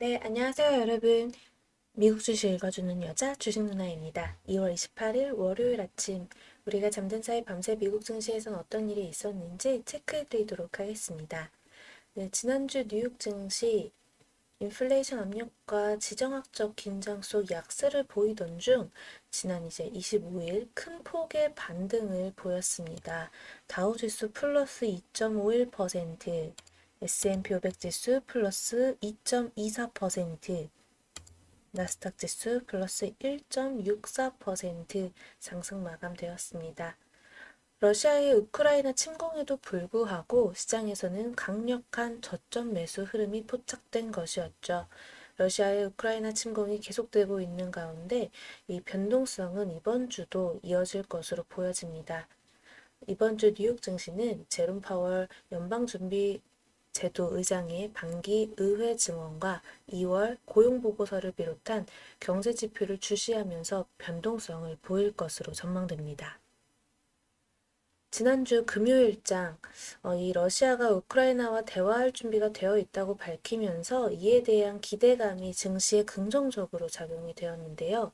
네, 안녕하세요, 여러분. 미국 주식 읽어주는 여자 주식 누나입니다. 2월 28일 월요일 아침 우리가 잠든 사이 밤새 미국 증시에선 어떤 일이 있었는지 체크해 드리도록 하겠습니다. 네, 지난주 뉴욕 증시 인플레이션 압력과 지정학적 긴장 속 약세를 보이던 중 지난 이제 25일 큰 폭의 반등을 보였습니다. 다우지수 플러스 2.51%, S&P 500 지수 플러스 2.24%, 나스닥 지수 플러스 1.64% 상승 마감되었습니다. 러시아의 우크라이나 침공에도 불구하고 시장에서는 강력한 저점 매수 흐름이 포착된 것이었죠. 러시아의 우크라이나 침공이 계속되고 있는 가운데 이 변동성은 이번 주도 이어질 것으로 보여집니다. 이번 주 뉴욕 증시는 제롬 파월 연방준비 제도 의장의 반기 의회 증언과 2월 고용 보고서를 비롯한 경제 지표를 주시하면서 변동성을 보일 것으로 전망됩니다. 지난주 금요일장 어, 이 러시아가 우크라이나와 대화할 준비가 되어 있다고 밝히면서 이에 대한 기대감이 증시에 긍정적으로 작용이 되었는데요.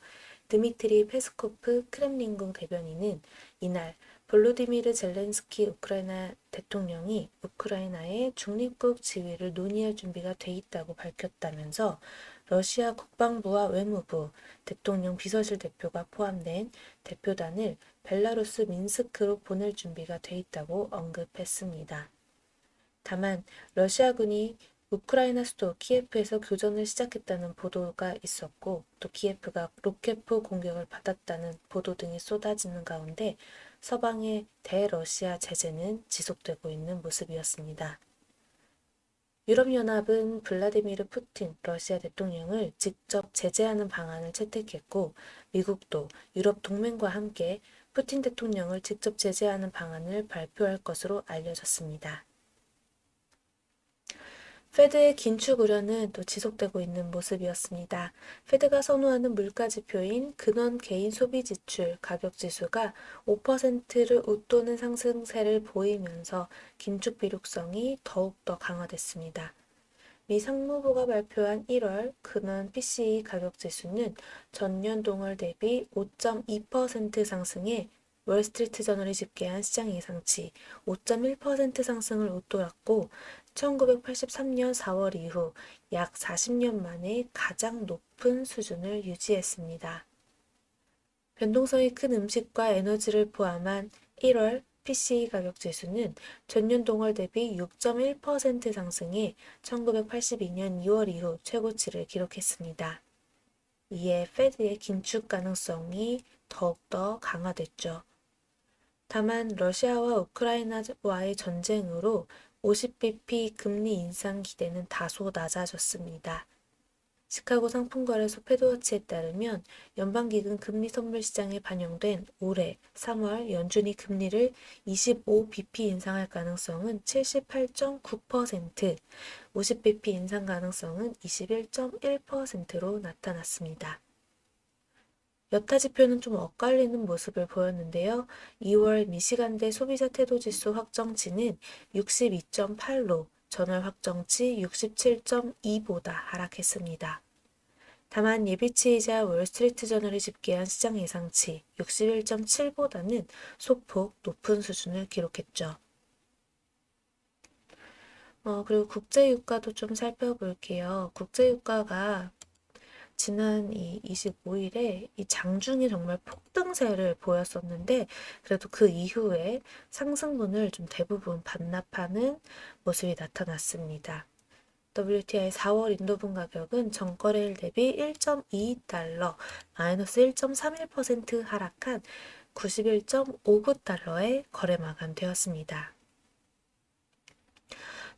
드미트리 페스코프 크렘린궁 대변인은 이날 볼로디미르 젤렌스키 우크라이나 대통령이 우크라이나의 중립국 지위를 논의할 준비가 돼 있다고 밝혔다면서 러시아 국방부와 외무부, 대통령 비서실 대표가 포함된 대표단을 벨라루스 민스크로 보낼 준비가 돼 있다고 언급했습니다. 다만 러시아군이 우크라이나 수도 키예프에서 교전을 시작했다는 보도가 있었고 또 키예프가 로켓포 공격을 받았다는 보도 등이 쏟아지는 가운데 서방의 대러시아 제재는 지속되고 있는 모습이었습니다. 유럽연합은 블라디미르 푸틴 러시아 대통령을 직접 제재하는 방안을 채택했고 미국도 유럽 동맹과 함께 푸틴 대통령을 직접 제재하는 방안을 발표할 것으로 알려졌습니다. 페드의 긴축 우려는 또 지속되고 있는 모습이었습니다. 페드가 선호하는 물가 지표인 근원 개인 소비 지출 가격 지수가 5%를 웃도는 상승세를 보이면서 긴축 비룩성이 더욱더 강화됐습니다. 미 상무부가 발표한 1월 근원 PCE 가격 지수는 전년 동월 대비 5.2% 상승해 월스트리트 저널이 집계한 시장 예상치 5.1% 상승을 웃돌았고 1983년 4월 이후 약 40년 만에 가장 높은 수준을 유지했습니다. 변동성이 큰 음식과 에너지를 포함한 1월 PCE 가격 지수는 전년 동월 대비 6.1% 상승해 1982년 2월 이후 최고치를 기록했습니다. 이에 페드의 긴축 가능성이 더욱더 강화됐죠. 다만 러시아와 우크라이나와의 전쟁으로 50bp 금리 인상 기대는 다소 낮아졌습니다. 시카고 상품거래소 패드워치에 따르면 연방기금 금리 선물 시장에 반영된 올해 3월 연준이 금리를 25bp 인상할 가능성은 78.9%, 50bp 인상 가능성은 21.1%로 나타났습니다. 여타 지표는 좀 엇갈리는 모습을 보였는데요. 2월 미시간대 소비자 태도 지수 확정치는 62.8로 전월 확정치 67.2보다 하락했습니다. 다만 예비치이자 월스트리트 저널이 집계한 시장 예상치 61.7보다는 소폭 높은 수준을 기록했죠. 어, 그리고 국제유가도 좀 살펴볼게요. 국제유가가 지난 이 25일에 이 장중에 정말 폭등세를 보였었는데 그래도 그 이후에 상승분을 좀 대부분 반납하는 모습이 나타났습니다. WTI 4월 인도분 가격은 전거래일 대비 1.22달러, 마이너스 1.31% 하락한 91.59달러에 거래 마감되었습니다.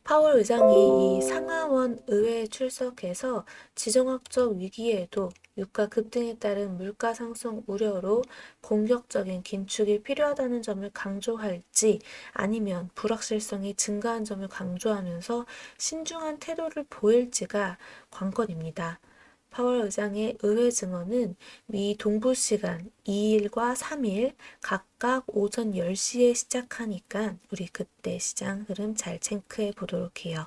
파월 의장이 이 상하원 의회에 출석해서 지정학적 위기에도 유가 급등에 따른 물가 상승 우려로 공격적인 긴축이 필요하다는 점을 강조할지 아니면 불확실성이 증가한 점을 강조하면서 신중한 태도를 보일지가 관건입니다. 파월 의장의 의회 증언은 미 동부 시간 2일과 3일 각각 오전 10시에 시작하니까 우리 그때 시장 흐름 잘 체크해 보도록 해요.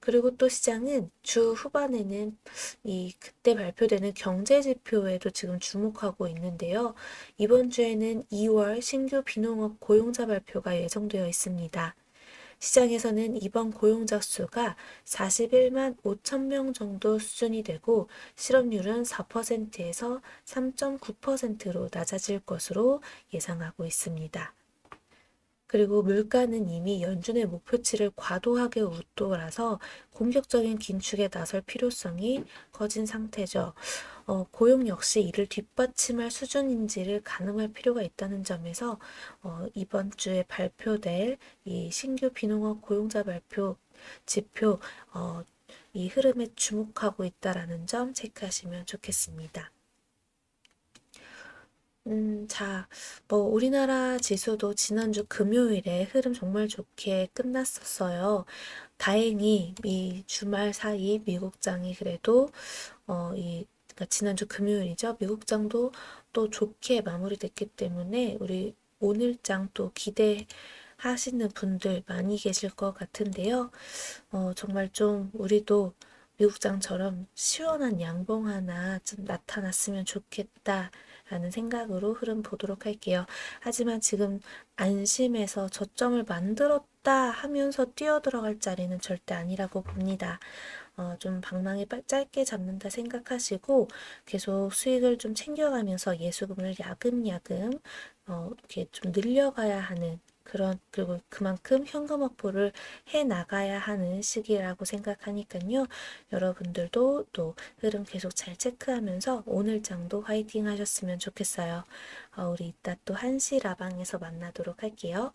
그리고 또 시장은 주 후반에는 이 그때 발표되는 경제 지표에도 지금 주목하고 있는데요. 이번 주에는 2월 신규 비농업 고용자 발표가 예정되어 있습니다. 시장에서는 이번 고용자 수가 41만 5천 명 정도 수준이 되고 실업률은 4%에서 3.9%로 낮아질 것으로 예상하고 있습니다. 그리고 물가는 이미 연준의 목표치를 과도하게 웃돌아서 공격적인 긴축에 나설 필요성이 커진 상태죠. 어, 고용 역시 이를 뒷받침할 수준인지를 가늠할 필요가 있다는 점에서 어, 이번 주에 발표될 이 신규 비농업 고용자 발표 지표 어, 이 흐름에 주목하고 있다라는 점 체크하시면 좋겠습니다. 음, 자, 뭐, 우리나라 지수도 지난주 금요일에 흐름 정말 좋게 끝났었어요. 다행히 이 주말 사이 미국장이 그래도, 어, 이, 그러니까 지난주 금요일이죠. 미국장도 또 좋게 마무리됐기 때문에 우리 오늘장 또 기대 하시는 분들 많이 계실 것 같은데요. 어, 정말 좀 우리도 미국장처럼 시원한 양봉 하나 좀 나타났으면 좋겠다. 라는 생각으로 흐름 보도록 할게요. 하지만 지금 안심해서 저점을 만들었다 하면서 뛰어들어갈 자리는 절대 아니라고 봅니다. 어, 좀 방망이 짧게 잡는다 생각하시고 계속 수익을 좀 챙겨가면서 예수금을 야금야금 어, 이렇게 좀 늘려가야 하는 그런 그리고 그만큼 현금 확보를 해 나가야 하는 시기라고 생각하니까요. 여러분들도 또 흐름 계속 잘 체크하면서 오늘 장도 화이팅 하셨으면 좋겠어요. 어, 우리 이따 또 1시 라방에서 만나도록 할게요.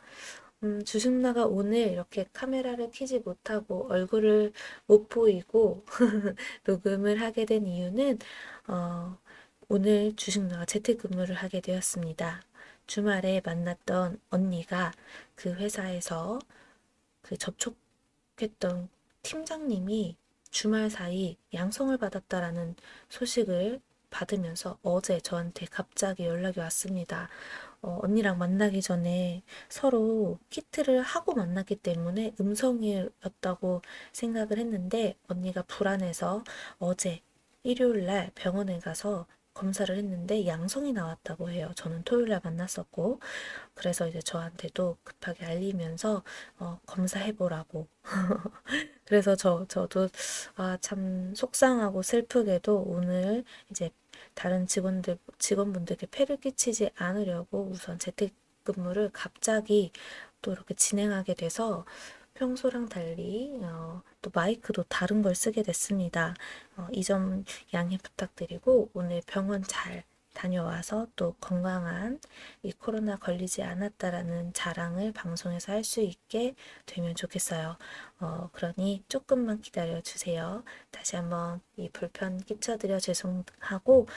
음, 주식나가 오늘 이렇게 카메라를 켜지 못하고 얼굴을 못 보이고 녹음을 하게 된 이유는 어, 오늘 주식나가 재택근무를 하게 되었습니다. 주말에 만났던 언니가 그 회사에서 그 접촉했던 팀장님이 주말 사이 양성을 받았다라는 소식을 받으면서 어제 저한테 갑자기 연락이 왔습니다. 어, 언니랑 만나기 전에 서로 키트를 하고 만났기 때문에 음성이었다고 생각을 했는데 언니가 불안해서 어제 일요일 날 병원에 가서 검사를 했는데 양성이 나왔다고 해요. 저는 토요일 날 만났었고 그래서 이제 저한테도 급하게 알리면서 어, 검사해 보라고. 그래서 저 저도 아, 참 속상하고 슬프게도 오늘 이제 다른 직원들 직원분들께 폐를 끼치지 않으려고 우선 재택 근무를 갑자기 또 이렇게 진행하게 돼서 평소랑 달리 어, 또 마이크도 다른 걸 쓰게 됐습니다. 어, 이점 양해 부탁드리고 오늘 병원 잘 다녀와서 또 건강한 이 코로나 걸리지 않았다라는 자랑을 방송에서 할 수 있게 되면 좋겠어요. 어, 그러니 조금만 기다려 주세요. 다시 한번 이 불편 끼쳐드려 죄송하고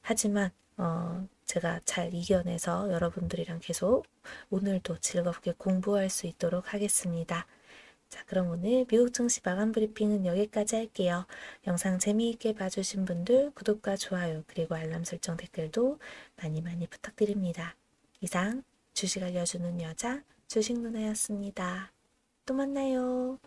하지만 어, 제가 잘 이겨내서 여러분들이랑 계속 오늘도 즐겁게 공부할 수 있도록 하겠습니다. 자, 그럼 오늘 미국 증시 마감 브리핑은 여기까지 할게요. 영상 재미있게 봐주신 분들 구독과 좋아요 그리고 알람 설정 댓글도 많이 많이 부탁드립니다. 이상 주식 알려주는 여자 주식 누나였습니다. 또 만나요.